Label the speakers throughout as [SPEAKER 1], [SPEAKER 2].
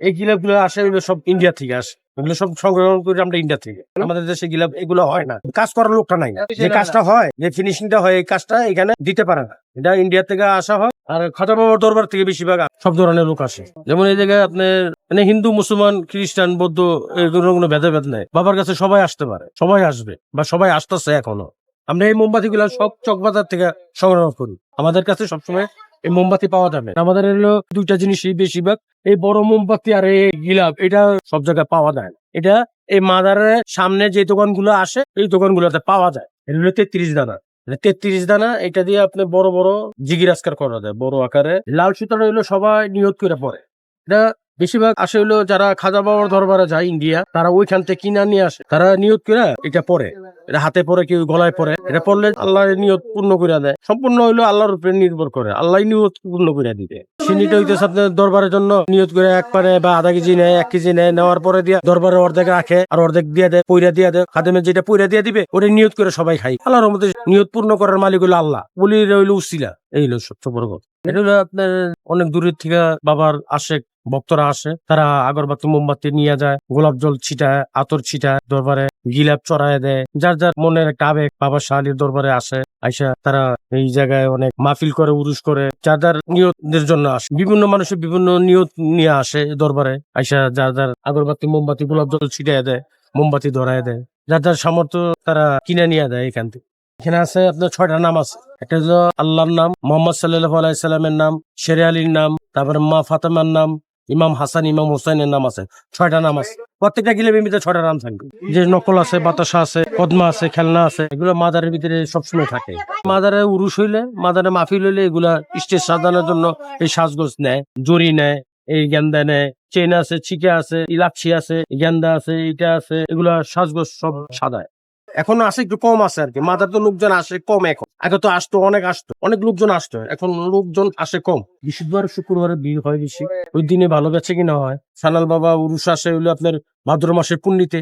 [SPEAKER 1] এই গিলাপগুলো আসে এগুলো সব ইন্ডিয়া থেকে আসে। এগুলো সব সংগ্রহ করি আমরা ইন্ডিয়া থেকে। আমাদের দেশে গিলাপ এগুলো হয় না। কাজ করার লোকটা নাই যে কাজটা হয় যে ফিনিশিংটা হয় এই কাজটা এখানে দিতে পারে না। এটা ইন্ডিয়া থেকে আসা হয় আর খাজা বাবার দরবার থেকে বেশিরভাগ সব ধরনের লোক আসে। যেমন এই জায়গায় আপনার মানে হিন্দু মুসলমান খ্রিস্টান বৌদ্ধ এগুলো কোনো ভেদাভেদ নেই। বাবার কাছে সবাই আসতে পারে সবাই আসবে বা সবাই আসতেছে এখনও। আমরা এই মোমবাতি গুলা সব চকবাজার থেকে সংগ্রহ করি। আমাদের কাছে সবসময় এই মোমবাতি পাওয়া যাবে। আমাদের হলো দুইটা জিনিসই বেশিরভাগ। এই বড় মোমবাতি আর এই গিলাপ, এটা সব জায়গায় পাওয়া যায় না। এটা এই মাদারের সামনে যে দোকানগুলো আসে, এই দোকানগুলোতে পাওয়া যায়। এটা হলো তেত্রিশ দানা। তেত্রিশ দানা, এটা দিয়ে আপনি বড় বড় জিগির করা যায়। বড় আকারে। লাল সুতরাং সবাই নিয়ত করে পরে। এটা বেশিরভাগ আসে হইল যারা খাজা বাবার দরবারে যায় ইন্ডিয়া, তারা ওইখান থেকে কিনা নিয়ে আসে। তারা নিয়ত করে এটা পরে এটা হাতে পরে কেউ গলায় পরে এটা পড়লে আল্লাহ নিয়ত পূর্ণ করে দেয়। সম্পূর্ণ হইল আল্লাহর উপরে নির্ভর করে। আল্লাহ নিয়ত পূর্ণ করে দিবে। সিনিটা হইতেছে আপনার দরবারের জন্য। নিয়ত করে এক পারে বা আধা কেজি নেয়, এক কেজি নেয়, নেওয়ার পরে দিয়ে দরবারে অর্ধেক রাখে আর অর্ধেক দিয়ে দেয় পয়রা দিয়ে দেয়। খাদেমের যেটা পয়রা দিয়ে দিবে ওটা নিয়ত করে সবাই খাই আল্লাহর মধ্যে নিয়ত পূর্ণ করার মালিক হইল আল্লাহ। বলি হইল উসিলা। এই হলো বড় কথা। এটা হলো আপনার অনেক দূরের থেকে বাবার আসে ভক্তরা আসে, তারা আগরবাতি, মোমবাতি নিয়ে যায়, গোলাপ জল ছিটায়, আতর ছিটায়, দরবারে গিলাপ চড়ায় দেয়। যার যার মনের একটা আবেগ বাবা শাহালির দরবারে আসে, আইসা তারা এই জায়গায় অনেক মাহফিল করে উরুস করে, যার যার নিয়তের জন্য আসে। বিভিন্ন মানুষের বিভিন্ন নিয়ত নিয়ে আসে দরবারে, আইসা যার যার আগরবাতি, মোমবাতি, গোলাপ জল ছিটায় দেয়, মোমবাতি ধরায় দেয়। যার যার সামর্থ্য তারা কিনে নিয়ে দেয় এখান থেকে। এখানে আছে আপনার ছয়টা নাম আছে। একটা হলো আল্লাহর নাম, মোহাম্মদ সাল্লাহ আলাইসাল্লামের নাম, শেরে আলীর নাম, তারপরে মা ফাতেমার নাম ইমাম হাসান, ইমাম হোসেনের নাম আছে, ছয়টা নাম আছে। প্রত্যেকটা গিলের ভিতরে ছয়টা নাম থাকবে যে নকল আছে, বাতাসা আছে, কদমা আছে, খেলনা আছে, এগুলো মাদারের ভিতরে সবসময় থাকে। মাদারে উরুস হইলে, মাদারে মাহফিল হইলে এগুলা স্টেজ সাজানোর জন্য এই সাজগোজ নেয় জরি নেয়, এই গেন্দা নেয়। চেন আছে, ছিকে আছে ইলাচ্ছি আছে, গেন্দা আছে এটা আছে, এগুলা সাজগোজ সব সাদায় এখনও আসে একটু কম আছে আর কি। মাদার তো লোকজন আসে কম এখন। আগে তো আসতো, অনেক আসতো, অনেক লোকজন আসতো। এখন লোকজন আসে কম। বৃহস্পতিবার, শুক্রবারে ভিড় হয় বেশি। ওই দিনে ভালো বেচে কিনা হয়। সানাল বাবা, উরুষ আসে হইল আপনার ভাদ্র মাসের পুণ্যিতে।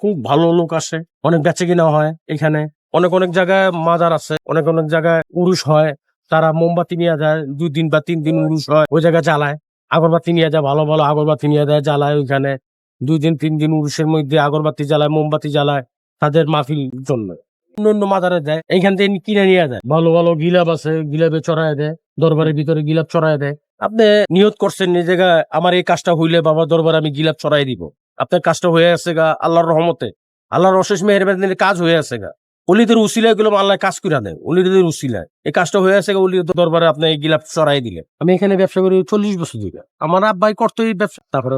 [SPEAKER 1] খুব ভালো লোক আসে, অনেক বেচে কিনা হয় এখানে। অনেক অনেক জায়গায় মাজার আছে, অনেক অনেক জায়গায় উরুষ হয়। তারা মোমবাতি নিয়ে যায়, দুই দিন বা তিন দিন উরুষ হয়, ওই জায়গায় জ্বালায়। আগরবাতি নিয়ে যায়, ভালো ভালো আগরবাতি নিয়ে যায়, জ্বালায় ওইখানে। দুই দিন, তিন দিন উরুষের মধ্যে আগরবাতি জ্বালায়, মোমবাতি জ্বালায়। তাদের মাহফিল জন্য। অন্য মাজারে দেয় এইখান থেকে কিনে নিয়ে যায়। ভালো ভালো গিলাপ আছে, গিলাপে চড়ায় দেয়, দরবারের ভিতরে গিলাপ চড়ায় দেয়। আপনি নিয়ত করছেন নিজ জায়গায়, আমার এই কাজটা হইলে বাবা দরবারে আমি গিলাপ চড়াই দিব। আপনার কাজটা হয়ে আছে গা আল্লাহর রহমতে। আল্লাহর অশেষ মেহরবানির কাজ হয়ে আছে গা। অলিদের উসিলায়গুলো আল্লাহ কাজ করে দেয়, অলিদের উসিলায়। এই কাজটা হয়ে আছে গা, অলিদের দরবারে আপনি এই গিলাপ চড়াই দিলেন। আমি এখানে ব্যবসা করি চল্লিশ বছর ধরে আমার আব্বাই করতো এই ব্যবসা। তারপরে